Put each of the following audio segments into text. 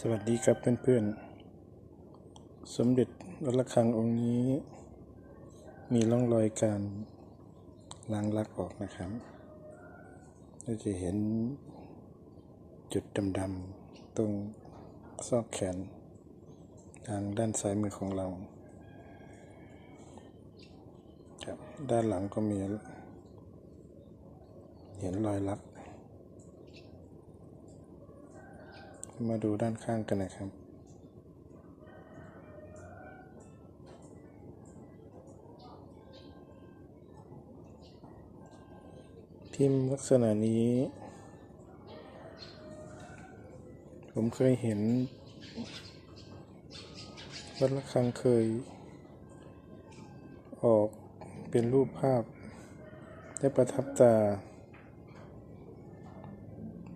สวัสดีครับเพื่อนๆ สมเด็จวัดระฆังองค์นี้ มีร่องรอยการล้างลักออกนะครับเราจะเห็นจุดดำๆตรงซอกแขน ทางด้านซ้ายมือของเราครับด้านหลังก็มี เห็นรอยลัก มาดูด้านข้างกันนะครับ พิมพ์ลักษณะนี้ ผมเคยเห็นวัดละครังเคย ออกเป็นรูปภาพและประทับตา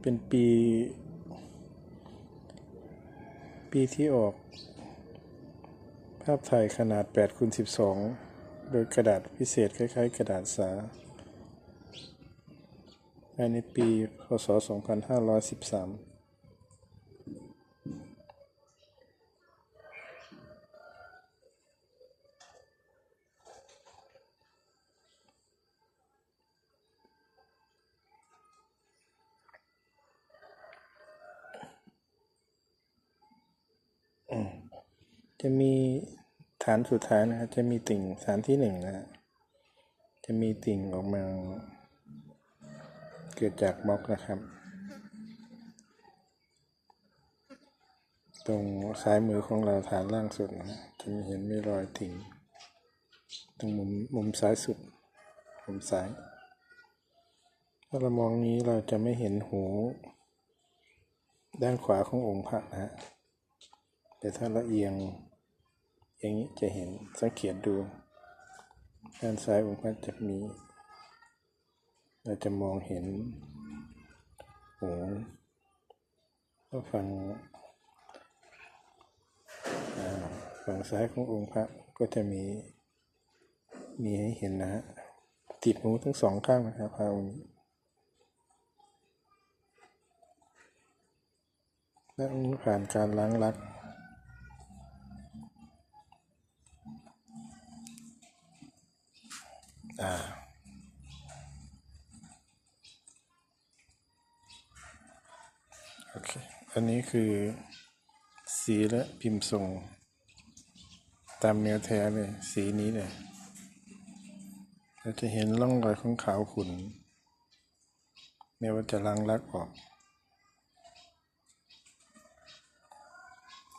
เป็นปี ปีที่ออก ภาพถ่ายขนาด8คูณ12 โดยกระดาษพิเศษคล้ายๆ กระดาษสาภายในปี พศ 2513 จะมีฐานสุดท้ายนะครับจะมีติ่งฐานที่หนึ่งนะจะมีติ่งออกมา เกิดจากบล็อกนะครับ ตรงซ้ายมือของเราฐานล่างสุดนะจะมีเห็นมีรอยติ่ง ตรงมุมมุมซ้ายสุด มุมซ้าย ถ้าเรามองนี้เราจะไม่เห็นหูด้านขวาขององค์พระนะฮะแต่ถ้าเราเอียง อย่างนี้จะเห็นสังเกตดูด้านซ้ายองค์พระจะมี เราจะมองเห็นหูก็ฝั่งฝั่งซ้ายขององค์พระก็จะมี มีให้เห็นนะฮะติดหูทั้งสองข้างนะครับพระองค์และองค์ผ่านการล้างลัก อ่า โอเค อันนี้คือสีและพิมพ์ทรง ตามแนวแท้เลย สีนี้เลยเราจะเห็นร่องรอยของขาวขุ่นแม้ว่าจะล้างลักออก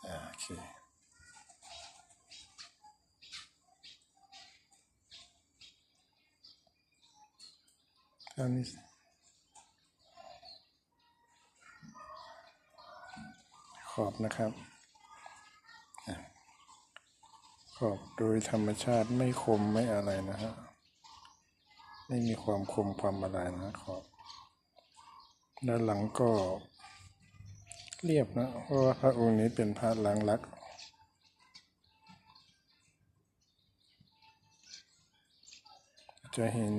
อ่าโอเคอันนี้ อบนะครับ ขอบโดยธรรมชาติไม่คมไม่อะไรนะฮะ ไม่มีความคมความอะไรนะขอบด้านหลังก็เรียบนะ เพราะว่าพระองค์นี้เป็นพระล้างลักจะเห็น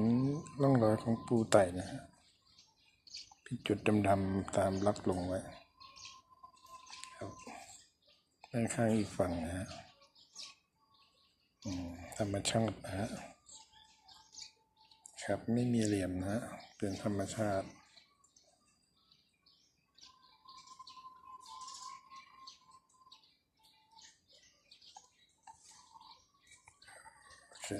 ร่องรอยของปูไต่นะฮะเป็นจุดดำๆตามลักลงไว้ ด้านข้างอีกฝั่งนะฮะอืมธรรมชาตินะฮะครับไม่มีเหลี่ยมนะฮะเป็นธรรมชาติโอเค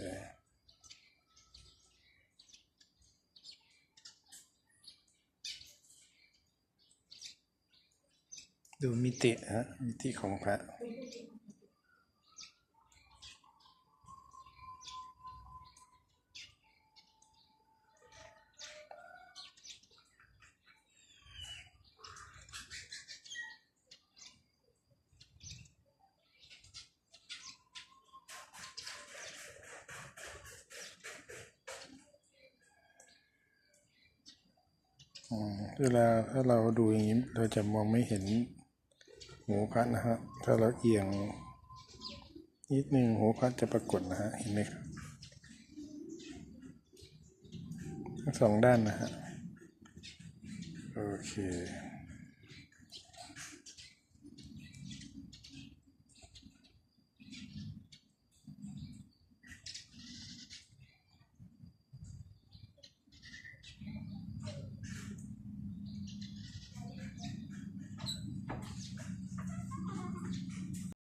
ดูมิติฮะมิติของพระอืมเวลาถ้าเราดูอย่างนี้เราจะมองไม่เห็น หูพัดนะฮะ ถ้าเราเอียงนิดนึงหูพัดจะปรากฏนะฮะ เห็นไหมครับทั้งสองด้านนะฮะ โอเค